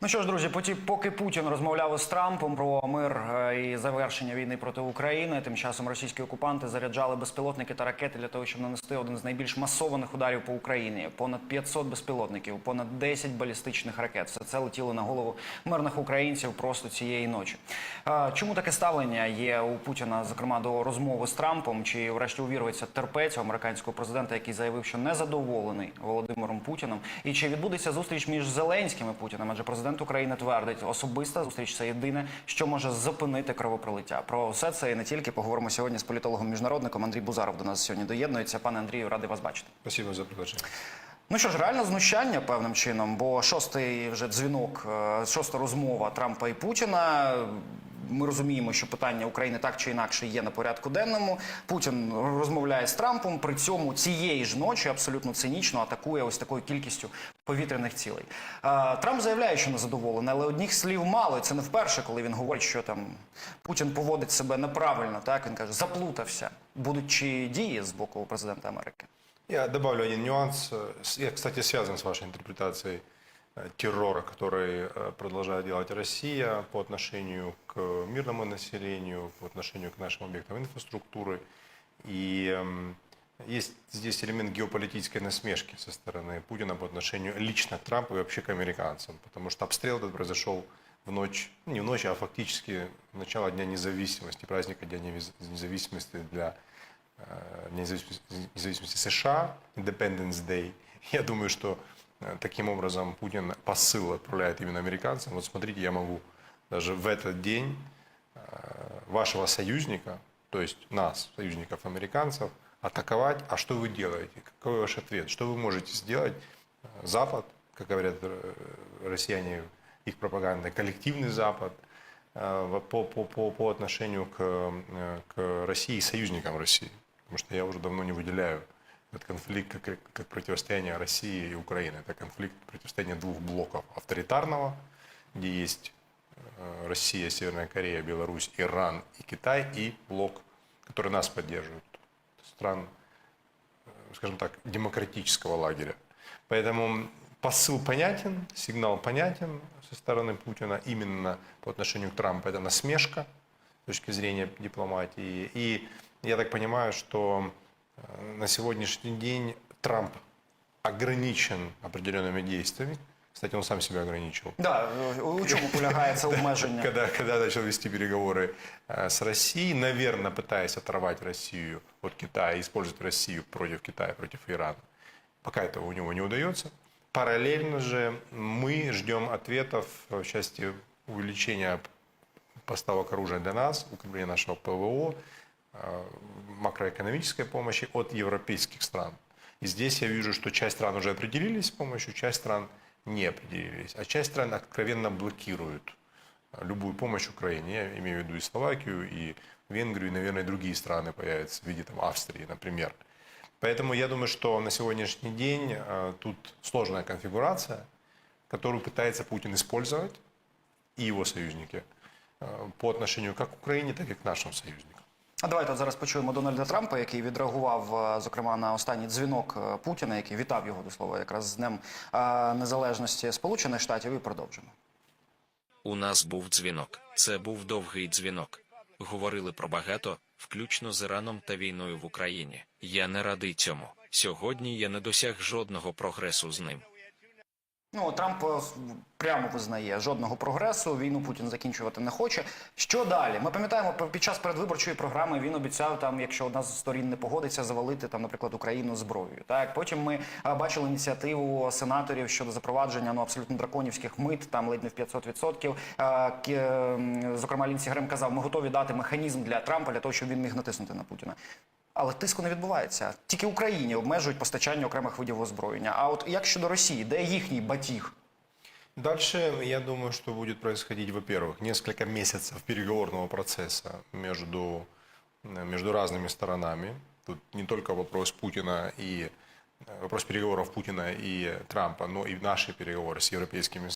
Ну що ж, друзі, поки Путін розмовляв із Трампом про мир е, і завершення війни проти України, тим часом російські окупанти заряджали безпілотники та ракети для того, щоб нанести один з найбільш масованих ударів по Україні. Понад 500 безпілотників, понад 10 балістичних ракет. Все це летіло на голову мирних українців просто цієї ночі. Е, Чому таке ставлення є у Путіна, зокрема до розмови з Трампом? Чи врешті увірується терпець американського президента, який заявив, що не задоволений Володимиром Путіним? І чи відбудеться зустріч між Зеленським і Путіним? Адже президент України твердить, особиста зустріч це єдине, що може зупинити кровопролиття. Про все це і не тільки поговоримо сьогодні з політологом міжнародником Андрій Бузаров до нас сьогодні доєднується. Пане Андрію, радий вас бачити. Дякую за приглашение. Ну що ж, реально знущання певним чином, бо шостий вже дзвінок, е, шоста розмова Трампа і Путіна. Ми розуміємо, що питання України так чи інакше є на порядку денному. Путін розмовляє з Трампом. При цьому цієї ж ночі абсолютно цинічно атакує ось такою кількістю повітряних цілей. Е, Трамп заявляє, що незадоволений, але одних слів мало. Це не вперше, коли він говорить, що там Путін поводить себе неправильно. Так він каже, заплутався. Будуть чи дії з боку президента Америки? Я добавлю один нюанс. С- Я, кстати, связан с вашей интерпретацией э, террора, который э, продолжает делать Россия по отношению к мирному населению, по отношению к нашим объектам инфраструктуры. И эм, есть здесь элемент геополитической насмешки со стороны Путина по отношению лично к Трампу и вообще к американцам. Потому что обстрел этот произошел в ночь, ну, не в ночь, а фактически начало Дня независимости, праздника Дня независимости для э, независимости, независимости США, Independence Day. Я думаю, что э, таким образом Путин посыл отправляет именно американцам. Вот смотрите, я могу даже в этот день э, вашего союзника, то есть нас, союзников американцев, атаковать. А что вы делаете? Какой ваш ответ? Что вы можете сделать? Э, Запад, как говорят э, россияне, их пропаганда, коллективный Запад э, по, по, по, по отношению к, э, к России и союзникам России. Потому что я уже давно не выделяю этот конфликт как, как- противостояние России и Украины. Это конфликт противостояния двух блоков. Авторитарного, где есть э, Россия, Северная Корея, Беларусь, Иран и Китай, и блок, который нас поддерживает, стран, э, скажем так, демократического лагеря. Поэтому посыл понятен, сигнал понятен со стороны Путина именно по отношению к Трампу. Это насмешка с точки зрения дипломатии. И я так понимаю, что на сегодняшний день Трамп ограничен определенными действиями. Кстати, он сам себя ограничил. Да, у чому полягає це обмеження? Когда, когда начал вести переговоры э, с Россией, наверное, пытаясь оторвать Россию от Китая, использовать Россию против Китая, против Ирана. Пока этого у него не удается. Параллельно же мы ждем ответов в части увеличения поставок оружия для нас, укрепления нашего ПВО, э, макроэкономической помощи от европейских стран. И здесь я вижу, что часть стран уже определились с помощью, часть стран не определились, а часть стран откровенно блокируют любую помощь Украине. Я имею в виду и Словакию, и Венгрию, и, наверное, другие страны появятся в виде там, Австрии, например. Поэтому я думаю, что на сегодняшний день э, тут сложная конфигурация, которую пытается Путин использовать и его союзники э, по отношению как к Украине, так и к нашим союзникам. А давайте зараз почуємо Дональда Трампа, який відреагував е, зокрема на останній дзвінок е, Путіна, який вітав його до слова якраз з Днем е, Незалежності Сполучених Штатів. І продовжимо. У нас був дзвінок. Це був довгий дзвінок. Говорили про багато, включно з Іраном та війною в Україні. Я не радий цьому. Сьогодні я не досяг жодного прогресу з ним. Ну Трамп е, прямо визнає жодного прогресу. Війну Путін закінчувати не хоче. Що далі? Ми пам'ятаємо під час передвиборчої програми він обіцяв там, якщо одна з сторін не погодиться, завалити там, наприклад, Україну зброєю. Так потім ми е, бачили ініціативу сенаторів щодо запровадження ну абсолютно драконівських мит, там ледь не в 500%. Е, Зокрема, Лінсі Грем казав, ми готові дати механізм для Трампа для того, щоб він міг натиснути на Путіна Але тиску не відбувається. Тільки Україні обмежують постачання окремих видів озброєння. А от як щодо Росії, де їхній батіг? Дальше, я думаю, что будет происходить, во-первых, несколько месяцев переговорного процесса между, э, между разными сторонами. Тут не только вопрос Путина и э, вопрос переговоров Путина и Трампа, но и наши переговоры с европейскими